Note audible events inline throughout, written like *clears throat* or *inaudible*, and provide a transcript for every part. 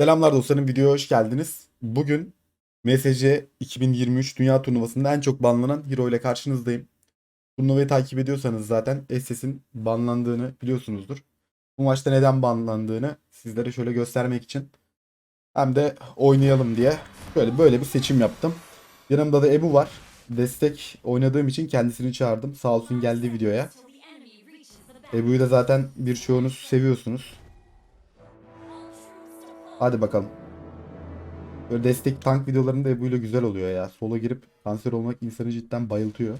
Selamlar dostlarım videoya hoş geldiniz. Bugün MSC 2023 Dünya Turnuvası'nda en çok banlanan hero ile karşınızdayım. Turnuvayı takip ediyorsanız zaten SS'in banlandığını biliyorsunuzdur. Bu maçta neden banlandığını sizlere şöyle göstermek için hem de oynayalım diye şöyle böyle bir seçim yaptım. Yanımda da Ebu var. Destek oynadığım için kendisini çağırdım. Sağ olsun geldi videoya. Ebu'yu da zaten birçoğunuz seviyorsunuz. Hadi bakalım. Böyle destek tank videolarında Ebu ile güzel oluyor ya. Sola girip kanser olmak insanı cidden bayıltıyor.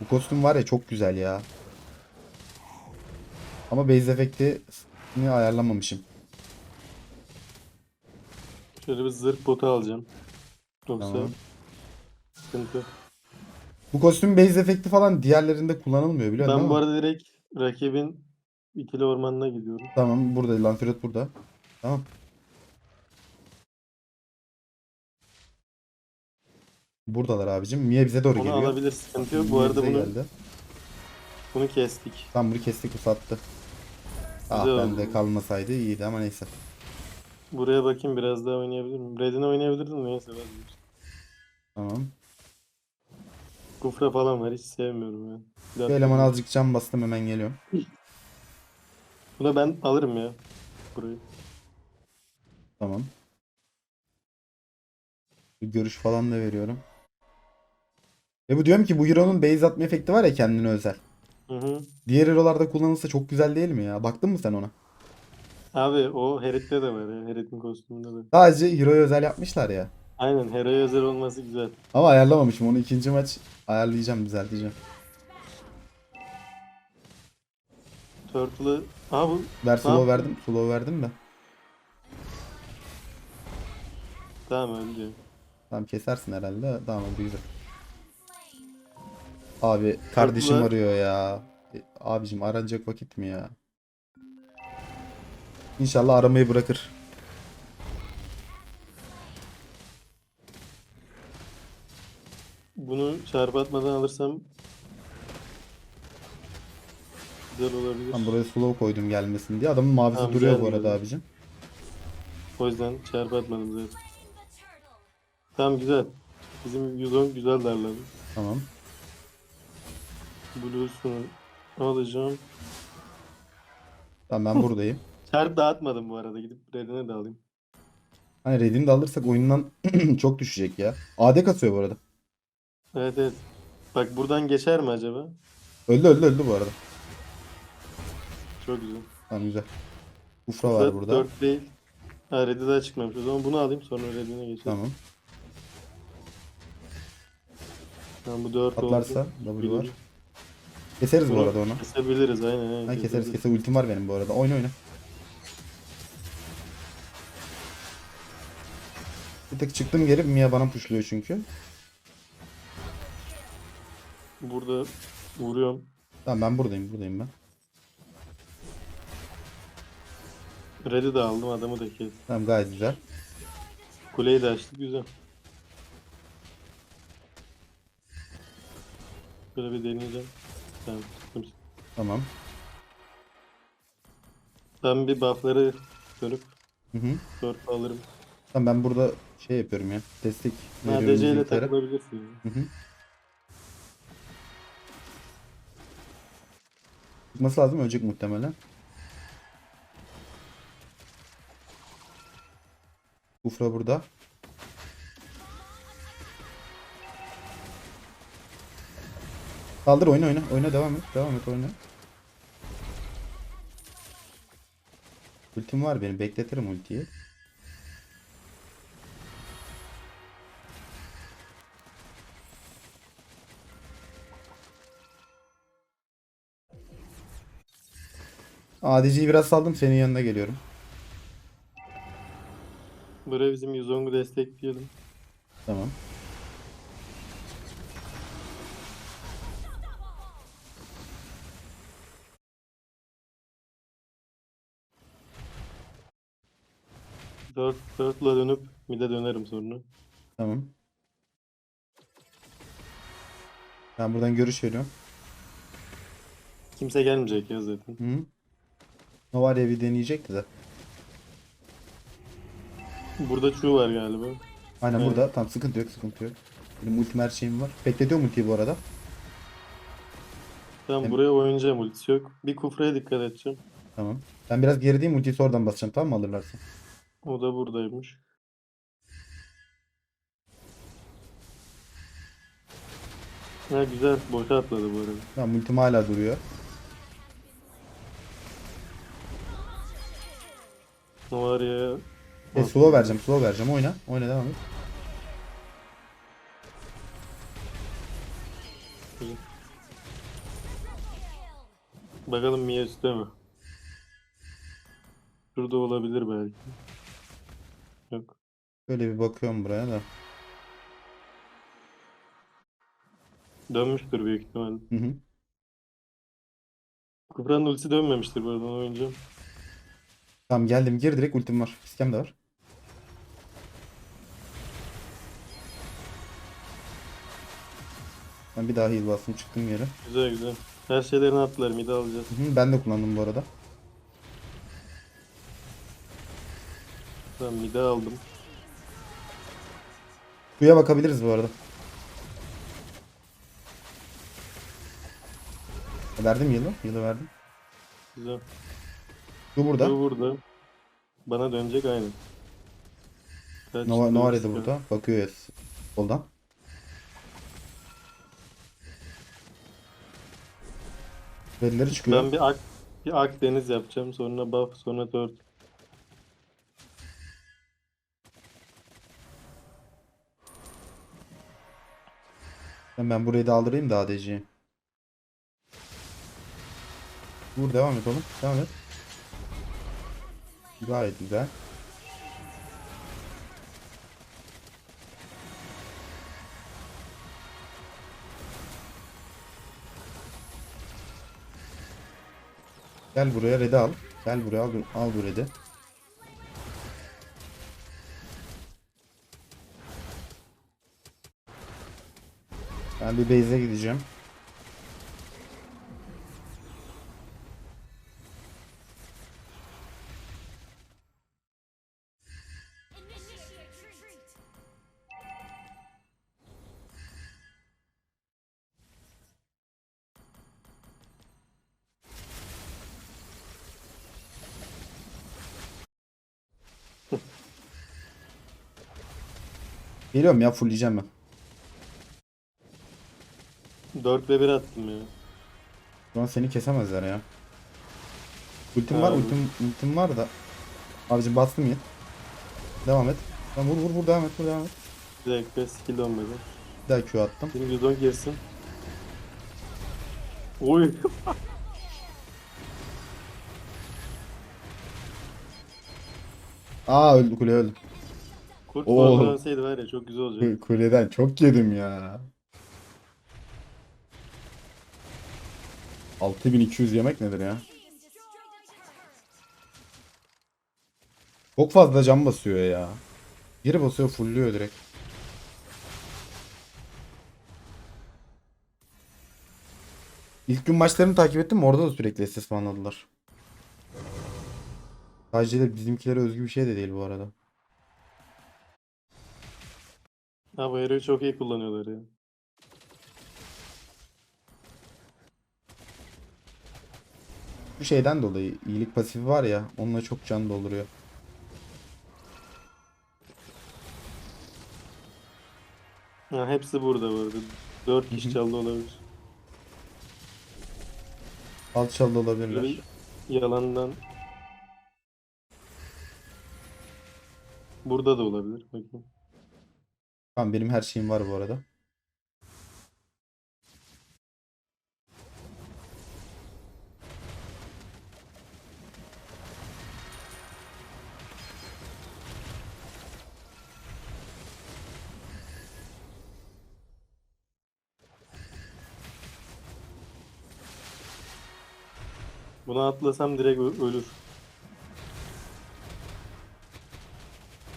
Bu kostüm var ya çok güzel ya. Ama base efektini ayarlamamışım. Şöyle bir zırh botu alacağım. Yoksa Tamam. sıkıntı. Bu kostüm base efekti falan diğerlerinde kullanılmıyor biliyor musun? Ben bu arada direkt rakibin ikili ormanına gidiyorum. Tamam burada Lanfret burada. Tamam. Buradalar abicim. Mia bize doğru Onu geliyor. alabilir sıkıntı yok. Bu arada bize bunu, geldi. bunu kestik. Tam bunu kestik uzattı. Ah Güzel bende oldu. kalmasaydı iyiydi ama neyse. Buraya bakayım biraz daha oynayabilir miyim? Red'ini oynayabilirdim neyse vazgeçtim. Tamam. Kufra falan var hiç sevmiyorum yani. Bir dakika. eleman azıcık can bastım hemen geliyorum. *laughs* Buna ben alırım ya. Burayı. Tamam. Bir görüş falan da veriyorum. Ve bu diyorum ki bu hero'nun base atma efekti var ya kendine özel. Hı hı. Diğer hero'larda kullanılsa çok güzel değil mi ya? Baktın mı sen ona? Abi o Herit'te de var ya. Herit'in kostümünde de. Sadece hero'ya özel yapmışlar ya. Aynen Hera'ya özel olması güzel. Ama ayarlamamışım onu ikinci maç ayarlayacağım düzelteceğim. Turtle'ı... Aha bu... Ver slow verdim. Slow verdim de. Tamam öldü. Tamam kesersin herhalde. Tamam oldu güzel. Abi kardeşim Turtle'ı- arıyor ya. E, Abicim aranacak vakit mi ya? İnşallah aramayı bırakır. Bunu çarpı atmadan alırsam güzel olabilir. Ben buraya slow koydum gelmesin diye. Adamın mavisi Tamam, duruyor bu güzel, arada güzel. abicim. O yüzden çarpı atmadım zaten. Tamam güzel. Bizim 110 güzel darladı. Tamam. Blues'unu alacağım. Tamam ben buradayım. *laughs* Çarp dağıtmadım bu arada. Gidip redine de alayım. Hani Red'ini de alırsak oyundan *clears throat* çok düşecek ya. AD kasıyor bu arada. Evet evet. Bak buradan geçer mi acaba? Öldü öldü öldü bu arada. Çok güzel. Tamam güzel. Ufra var burada. 4 değil. Ha red'i daha çıkmamış. O zaman bunu alayım sonra redine geçelim. Tamam. Tamam bu 4 Atlarsa oldu. W var. Keseriz bu Bunu arada onu. Kesebiliriz aynen. aynen Ha keseriz keseriz. Ultim var benim bu arada. Oyna oyna. Bir tek çıktım geri. Mia bana pushluyor çünkü. Burada vuruyorum. Tamam ben buradayım. Buradayım ben. Red'i de aldım adamı da kes. Tamam gayet güzel. Kuleyi de açtık güzel. Böyle bir deneyeceğim. Tamam. tuttum. Tamam. Ben bir buff'ları dönüp Hı hı. dört alırım. Tamam ben burada şey yapıyorum ya. Destek veriyorum DC ile bizimkilere. takılabilirsin. Hı hı. Çıkması lazım ölecek muhtemelen. Ufra burada. Kaldır oyna oyna. Oyna devam et. Devam et oyna. Ultim var benim. Bekletirim ultiyi. ADC'yi biraz saldım. Senin yanına geliyorum. Buraya bizim 110'u destekleyelim. Tamam. Dört, dörtle dönüp mid'e dönerim sonra. Tamam. Ben buradan görüş veriyorum. Kimse gelmeyecek ya zaten. Hı. Novaria bir deneyecekti de. Burada Q var galiba. Aynen Evet. burada. Tam sıkıntı yok sıkıntı yok. Benim ultim her şeyim var. Bekletiyorum ultiyi bu arada. Tamam Hem- buraya oynayacağım ultisi yok. Bir kufraya dikkat edeceğim. Tamam. Ben biraz gerideyim ultiyi sonradan basacağım tamam mı alırlarsa. O da buradaymış. Ha güzel. Boşa atladı bu arada. Tamam ultim hala duruyor. Novaria'ya E slow vereceğim slow vereceğim oyna. Oyna devam et. Bakalım Mia üstte mi? Şurada olabilir belki. Yok. Böyle bir bakıyorum buraya da. Dönmüştür büyük ihtimalle. Hı hı. Kufra'nın ultisi dönmemiştir bu arada onu oynayacağım. Tamam geldim gir direkt ultim var. Fiskem de var. Ben bir daha heal bastım çıktım geri. Güzel güzel. Her şeylerini attılar. Midi alacağız. Hı hı, ben de kullandım bu arada. Tamam midi aldım. Suya bakabiliriz bu arada. Verdim yılı. Yılı verdim. Güzel. Bu burada. Bu burada. Bana dönecek aynı. Nova, da sıkıyor. burada. Bakıyor ya soldan. Redleri çıkıyor. Ben bir ak bir Akdeniz yapacağım. Sonra buff, sonra dört. Ben, ben burayı da aldırayım da ADC'yi. Vur devam et oğlum. Devam et. Gayet güzel. Gel buraya red'i al. Gel buraya al, al bu red'i. Ben bir base'e gideceğim. Geliyorum ya fullleyeceğim ben. 4 ve 1 attım ya. Şu an seni kesemezler ya. Ultim var, Abi. ultim, ultim var da. Abicim bastım ya. Devam et. Lan vur vur vur devam et, vur devam et. Bir dakika skill dönmedi. Bir daha Q attım. Şimdi 110 girsin. Oy. Aa öldü kule öldü. Kurt arada dönseydi var ya çok güzel olacak. Ku- Kuleden çok yedim ya. 6200 yemek nedir ya? Çok fazla can basıyor ya. Biri basıyor fullüyor direkt. İlk gün maçlarını takip ettim orada da sürekli SS banladılar. Sadece de bizimkilere özgü bir şey de değil bu arada. Ha bu hero'yu çok iyi kullanıyorlar ya. Bu şeyden dolayı iyilik pasifi var ya onunla çok can dolduruyor. Ha, hepsi burada bu arada. 4 Hı kişi çaldı olabilir. Alçalı olabilirler. Böyle yalandan. Burada da olabilir. Bakayım. Tamam benim her şeyim var bu arada. Buna atlasam direkt ö- ölür.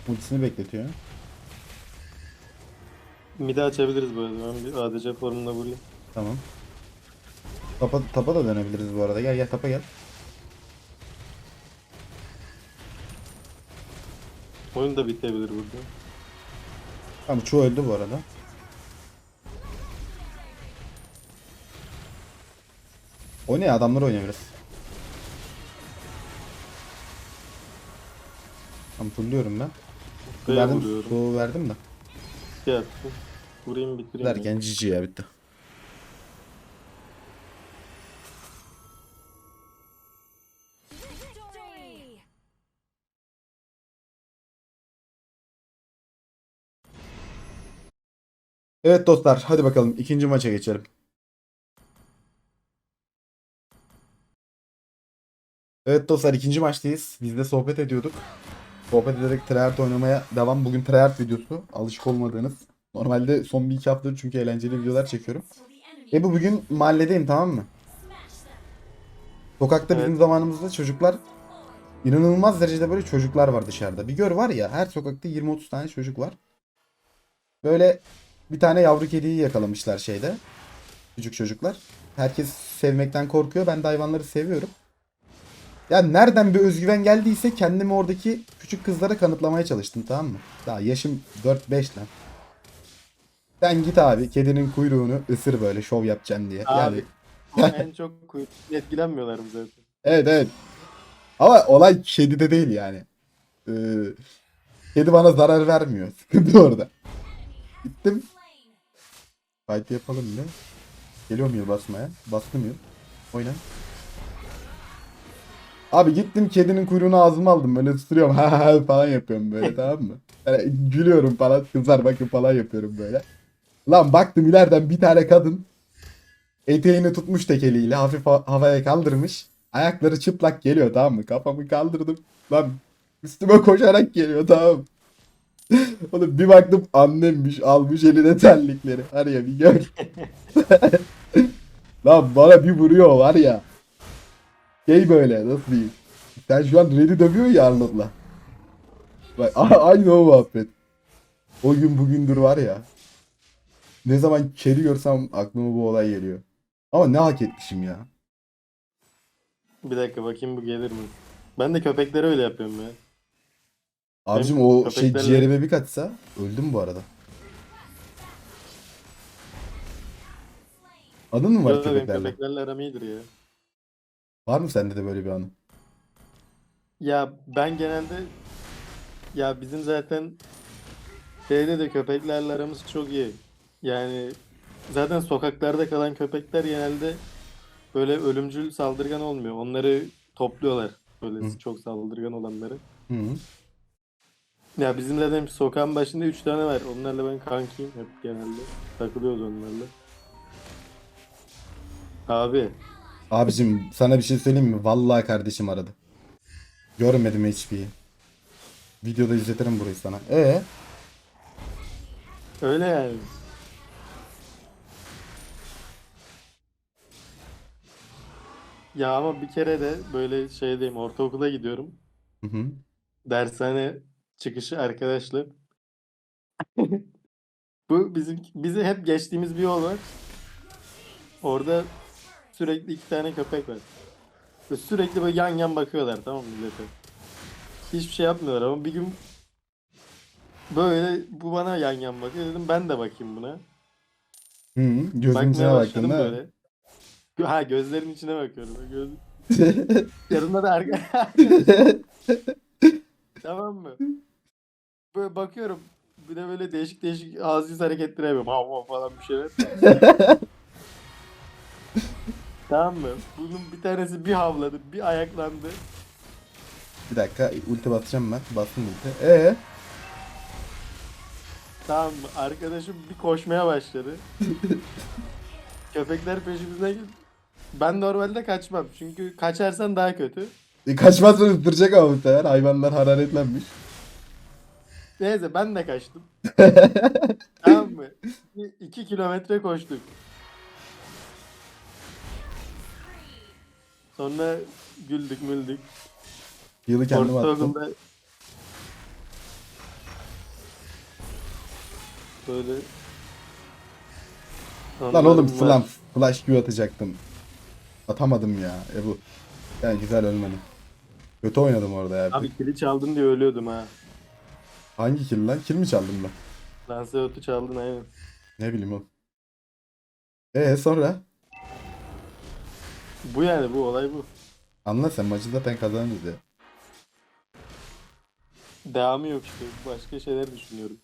Ultisini bekletiyor. Mide açabiliriz bu arada. Ben bir ADC formuna vurayım. Tamam. Tapa, tapa da dönebiliriz bu arada. Gel gel tapa gel. Oyun da bitebilir burada. Tamam çoğu öldü bu arada. O ne adamlar oynayabiliriz. Tamam pulluyorum ben. Verdim, vuruyorum. su verdim de. Şey. Vurayım bitireyim. Derken cici ya bitti. Evet dostlar hadi bakalım ikinci maça geçelim. Evet dostlar ikinci maçtayız. Biz de sohbet ediyorduk. Sohbet ederek tryhard oynamaya devam. Bugün tryhard videosu. Alışık olmadığınız. Normalde son bir iki haftadır çünkü eğlenceli videolar çekiyorum. E bu bugün mahalledeyim tamam mı? Sokakta bizim Evet. zamanımızda çocuklar inanılmaz derecede böyle çocuklar var dışarıda. Bir gör var ya her sokakta 20-30 tane çocuk var. Böyle bir tane yavru kediyi yakalamışlar şeyde. Küçük çocuklar. Herkes sevmekten korkuyor. Ben de hayvanları seviyorum. Ya nereden bir özgüven geldiyse kendimi oradaki küçük kızlara kanıtlamaya çalıştım tamam mı? Daha yaşım 4-5 lan. Sen git abi kedinin kuyruğunu ısır böyle şov yapacaksın diye. Abi. Yani en çok kuy- etkilenmiyorlar mı zaten? Evet evet. Ama olay kedide değil yani. Ee, kedi bana zarar vermiyor. *laughs* Sıkıntı orada. Gittim. Fight yapalım yine. Geliyor muyum basmaya? Bastım yıl. Oyna. Abi gittim kedinin kuyruğunu ağzıma aldım. Böyle ısırıyorum. *laughs* Ha falan yapıyorum böyle tamam mı? Yani gülüyorum falan. Kızlar bakın falan yapıyorum böyle. Lan baktım ileriden bir tane kadın eteğini tutmuş tek eliyle hafif ha- havaya kaldırmış. Ayakları çıplak geliyor tamam mı? Kafamı kaldırdım. Lan üstüme koşarak geliyor tamam mı? *laughs* Oğlum bir baktım annemmiş almış eline terlikleri. Var ya bir gör. *laughs* Lan bana bir vuruyor var ya. Şey böyle nasıl diyeyim. Sen şu an Red'i dövüyorsun ya Arnold'la. Bak *laughs* aynı o muhabbet. O gün bugündür var ya. Ne zaman kedi görsem aklıma bu olay geliyor. Ama ne hak etmişim ya. Bir dakika bakayım bu gelir mi? Ben de köpeklere öyle yapıyorum ya. Abicim Benim o şey köpeklerle- ciğerime bir kaçsa öldüm bu arada. Adın mı var Yok, benim köpeklerle? köpeklerle aram iyidir ya. Var mı sende de böyle bir anı? Ya ben genelde ya bizim zaten şeyde de köpeklerle aramız çok iyi. Yani zaten sokaklarda kalan köpekler genelde böyle ölümcül saldırgan olmuyor. Onları topluyorlar. Böyle Hı. çok saldırgan olanları. Hı. Ya bizim zaten sokağın başında 3 tane var. Onlarla ben kankiyim hep genelde. Takılıyoruz onlarla. Abi Abicim sana bir şey söyleyeyim mi? Vallahi kardeşim aradı. Görmedim HP'yi. Videoda izletirim burayı sana. E öyle yani. Ya ama bir kere de böyle şeydeyim ortaokula gidiyorum. Hı hı. Dershane çıkışı arkadaşla. *laughs* Bu bizim bizi hep geçtiğimiz bir yol var. Orada sürekli iki tane köpek var. Ve sürekli böyle yan yan bakıyorlar tamam mı millete. Hiçbir şey yapmıyorlar ama bir gün böyle bu bana yan yan bakıyor dedim ben de bakayım buna. Hı içine Bakmaya başladım ha. böyle. Ha gözlerin içine bakıyorum. Göz... *laughs* Yanında da arka... *laughs* tamam mı? Böyle bakıyorum. Bir de böyle değişik değişik ağız yüz hareketleri yapıyorum. Hav hav falan bir şeyler. *laughs* tamam mı? Bunun bir tanesi bir havladı, bir ayaklandı. bir dakika ulti basacağım ben. Bastım ulti. E Tamam mı? Arkadaşım bir koşmaya başladı. Köpekler peşimizden gel- Ben normalde kaçmam. Çünkü kaçarsan daha kötü. E, kaçmazsa ısıracak ama sefer. Hayvanlar hararetlenmiş. Neyse ben de kaçtım. *laughs* tamam mı? 2 kilometre koştuk. Sonra güldük müldük. Yılı kendime attım. Ortaokulda böyle Lan oğlum slam flash Q atacaktım. Atamadım ya. E bu. Yani güzel ölmedim. Kötü oynadım orada ya. Abi kili çaldın diye ölüyordum ha. Hangi kill lan? Kill mi çaldım ben? Lancelot'u çaldın aynen. Ne bileyim oğlum. Ee sonra? Bu yani bu olay bu. Anla sen maçı zaten kazanırız ya. Devamı yok işte. Başka şeyler düşünüyorum.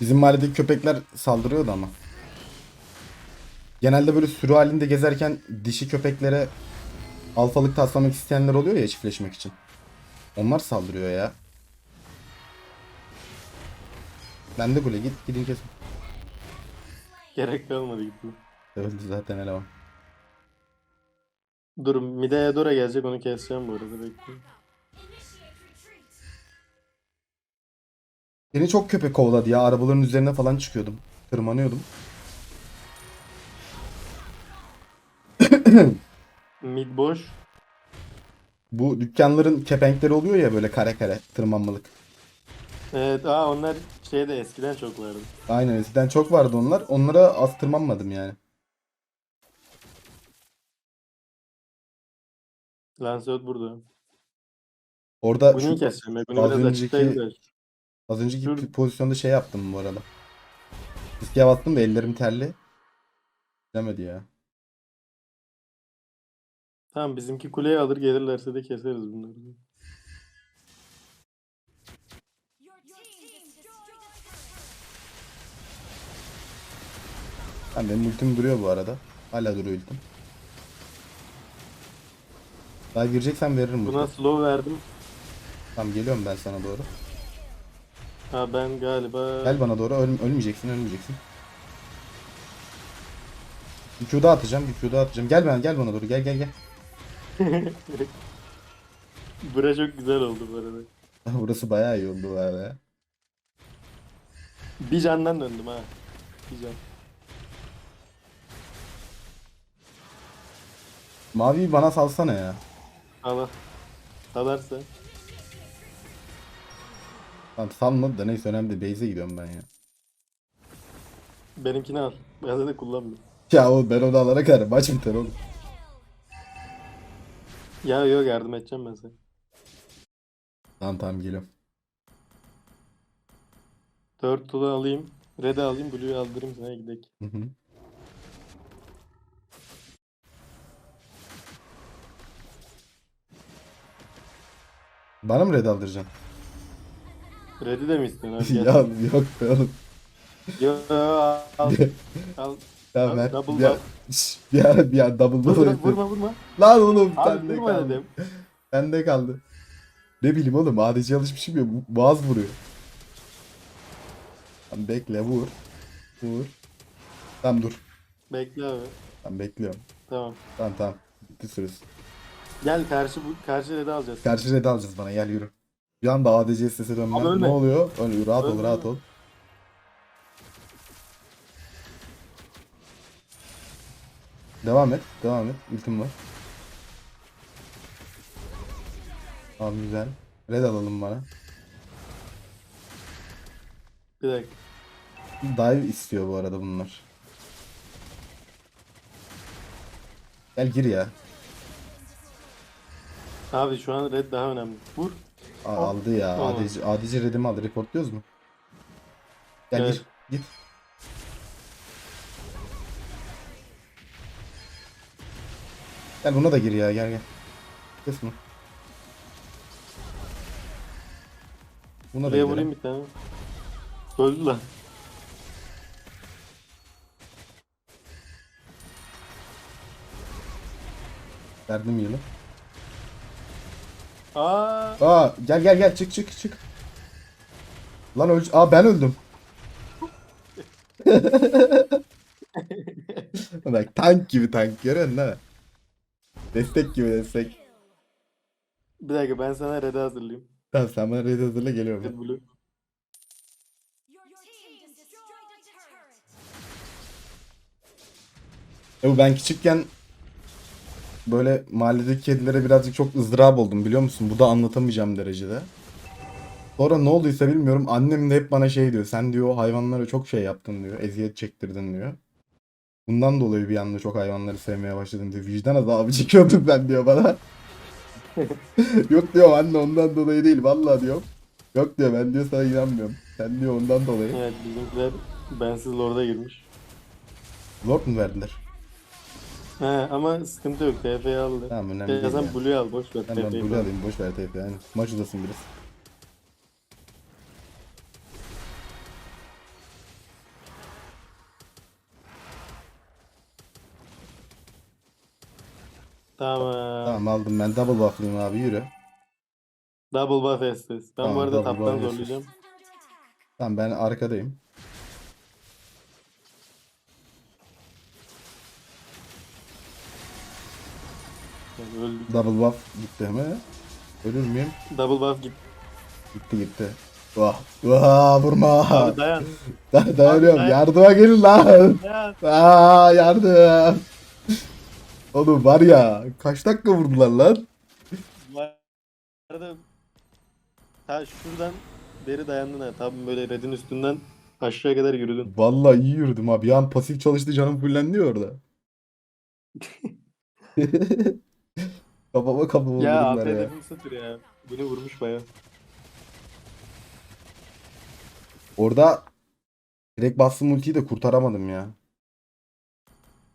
Bizim mahalledeki köpekler saldırıyordu ama. Genelde böyle sürü halinde gezerken dişi köpeklere alfalık taslamak isteyenler oluyor ya çiftleşmek için. Onlar saldırıyor ya. Ben de böyle git gidin kesin. Gerek kalmadı gitti. Öldü zaten eleman. Dur Midaya Dora gelecek onu keseceğim bu arada bekleyin. Beni çok köpek kovaladı ya. Arabaların üzerine falan çıkıyordum. Tırmanıyordum. Mid boş. Bu dükkanların kepenkleri oluyor ya böyle kare kare tırmanmalık. Evet aa onlar şeyde eskiden çok vardı. Aynen eskiden çok vardı onlar. Onlara az tırmanmadım yani. Lancelot burada. Orada Bunu şu- keseceğim. Bunu az biraz önceki- az önceki Dur. pozisyonda şey yaptım bu arada. Riske bastım da ellerim terli. Demedi ya. Tamam bizimki kuleye alır gelirlerse de keseriz bunları. Ben benim ultim duruyor bu arada. Hala duruyor ultim. Daha gireceksen veririm Buna ulti. slow verdim. Tamam geliyorum ben sana doğru. Ha ben galiba... Gel bana doğru. Öl- ölmeyeceksin, ölmeyeceksin. Bir Q daha atacağım, bir Q daha atacağım. Gel bana, gel bana doğru. Gel gel gel. *laughs* Bura çok güzel oldu bu arada. *laughs* Burası bayağı iyi oldu bu arada. Bir candan döndüm ha. Bir can. Maviyi bana salsana ya. Allah. Salarsa. Tamam salmadı da neyse önemli değil. Base'e gidiyorum ben ya. Benimkini al. Ben zaten kullanmıyorum. Ya oğlum ben onu alana kadar maç biter oğlum. Ya yok yardım edeceğim ben sana. Tamam tamam geliyorum. Turtle'ı alayım. Red'i alayım. Blue'yu aldırayım sana gidelim. Hı hı. Bana mı red aldıracaksın? Red'i de mi istiyorsun abi? *laughs* Ya yok be oğlum. Yo, al. al. *laughs* Ya ver. double Bir. Şşş, *laughs* bir ara bir an double Vurma ball vurma vurma. Lan oğlum Abi bende vurma kaldı. dedim. Bende kaldı. Ne bileyim oğlum ADC alışmışım ya boğaz vuruyor. Tamam bekle vur. Vur. Tamam dur. Bekle abi. Tamam bekliyorum. Tamam. Tamam tamam. Bitti süresi. Gel karşı bu karşı Red'i alacağız. Karşı red alacağız bana gel yürü. Bir anda ADC sesi dönmem. Ne oluyor? Öyle, rahat ol Ölme. rahat ol. Devam et. Devam et. Ultim var. Abi güzel. Red alalım bana. Bir dakika. Dive istiyor bu arada bunlar. Gel gir ya. Abi şu an Red daha önemli. Vur. A- Hop. aldı ya. Tamam. ADC, ADC redimi aldı. Reportluyoruz mu? Gel Evet. gir. Git. Gel buna da gir ya. Gel gel. Kes bunu. Buna da Buraya gidelim. vurayım bir tane. Öldü lan. Verdim yılı. Aa, Aa gel gel gel çık çık çık. Lan öl Aa ben öldüm. *laughs* Bak tank gibi tank görüyorsun değil mi? Destek gibi destek. bir dakika ben sana Red'i hazırlayayım. Tamam sen bana red hazırla geliyorum. Red Blue. Ya bu ben küçükken böyle mahalledeki kedilere birazcık çok ızdırap oldum biliyor musun? Bu da anlatamayacağım derecede. Sonra ne olduysa bilmiyorum. Annem de hep bana şey diyor. Sen diyor hayvanlara çok şey yaptın diyor. Eziyet çektirdin diyor. Bundan dolayı bir anda çok hayvanları sevmeye başladım diyor. Vicdan azabı *laughs* çekiyordum ben diyor bana. *laughs* Yok diyor anne ondan dolayı değil vallahi diyor. Yok diyor ben diyor sana inanmıyorum. Sen diyor ondan dolayı. Evet bizimkiler bensiz Lord'a girmiş. Lord mu verdiler? He ama sıkıntı yok. TF'yi aldı. Tamam önemli değil sen ya. Blue'yu al boş ver. Ben, ben TF'yi Blue alayım boş ver TP yani. Maç uzasın biraz. Tamam. Tamam aldım ben double buff'lıyım abi yürü. Double buff Estes. Ben Tamam, bu arada double taptan buff Estes. zorlayacağım. Tamam ben arkadayım. Yani öldük. Double buff gitti mi? Ölür müyüm? Double buff git. Gitti gitti. Vah. Vah vurma. Abi dayan. *laughs* Da- dayanıyorum. Dayan. Yardıma gelin lan. dayan. Aa yardım. Oğlum var ya kaç dakika vurdular lan? Arada ta şuradan beri dayandın ha. Tam böyle redin üstünden aşağıya kadar yürüdün. Vallahi iyi yürüdüm abi. An pasif çalıştı canım fullendi ya orada. *laughs* kafama kafama Ya vurdular ya. AP'de sıfır ya. Beni vurmuş baya. Orada direkt bastım ultiyi de kurtaramadım ya.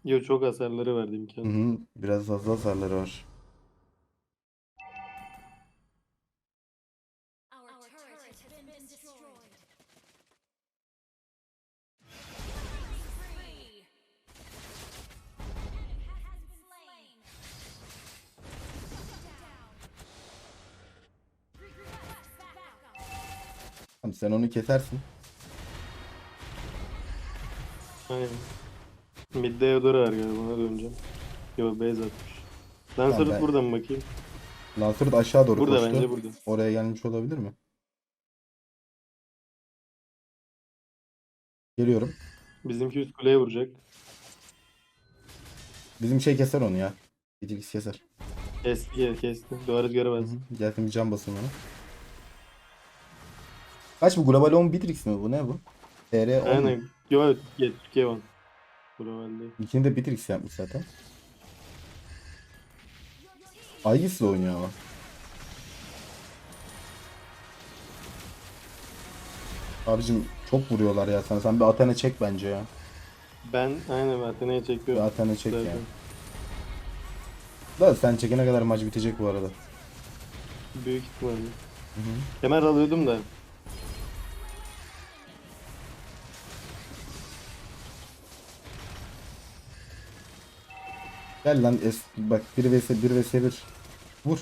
Yo çok hasarları verdi Hı hı, biraz fazla hasarları var. Our turret has been destroyed. Free. Enemy has been slain. Down. Request backup. Tamam, sen onu kesersin. Aynen. Midde Eudora var er galiba ona döneceğim. Yo base atmış. Lancer'ı ben... buradan bakayım. Lancer'ı aşağı doğru burada, koştu. Burada bence burada. Oraya gelmiş olabilir mi? Geliyorum. Bizimki üst kuleye vuracak. Bizim şey keser onu ya. Gecikisi keser. Kesti, kesti. Duvarı göremez. Gelsin bir can basın bana. Kaç bu? Global 10 Bitrix mi bu? Ne bu? TR 10 Aynen. Yok, Türkiye 10. Brovelli. İkini de Bitrix yapmış zaten. Aegis ile oynuyor ama. Abicim çok vuruyorlar ya sen. Sen bir Athena çek bence ya. Ben aynen Athena'yı Bir çekiyorum. Athena çek Zaten. ya. Da sen çekene kadar maç bitecek bu arada. Büyük ihtimalle. Kemer alıyordum da Gel lan es bak 1 vs 1 vs 1. Vur.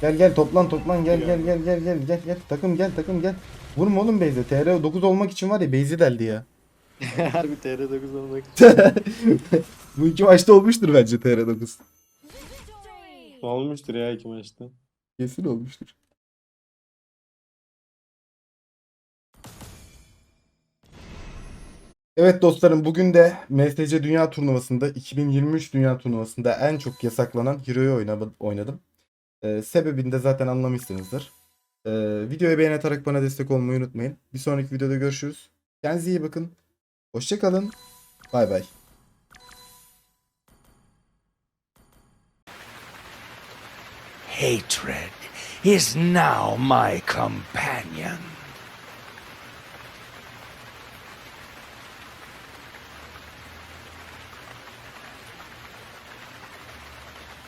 Gel gel toplan toplan gel gel gel gel gel gel gel takım gel takım gel. Vurma oğlum Beyze. TR 9 olmak için var ya Beyzi deldi ya. *laughs* Harbi TR9 olmak için. *laughs* Bu iki maçta olmuştur bence TR 9. Victory. Olmuştur ya iki maçta. Kesin olmuştur. Evet dostlarım bugün de MSC Dünya Turnuvası'nda 2023 Dünya Turnuvası'nda en çok yasaklanan Hero'yu oyna- oynadım. Ee, sebebini de zaten anlamışsınızdır. Ee, videoyu beğen atarak bana destek olmayı unutmayın. Bir sonraki videoda görüşürüz. Kendinize iyi bakın. Hoşçakalın. Bay bay. Hatred is now my companion.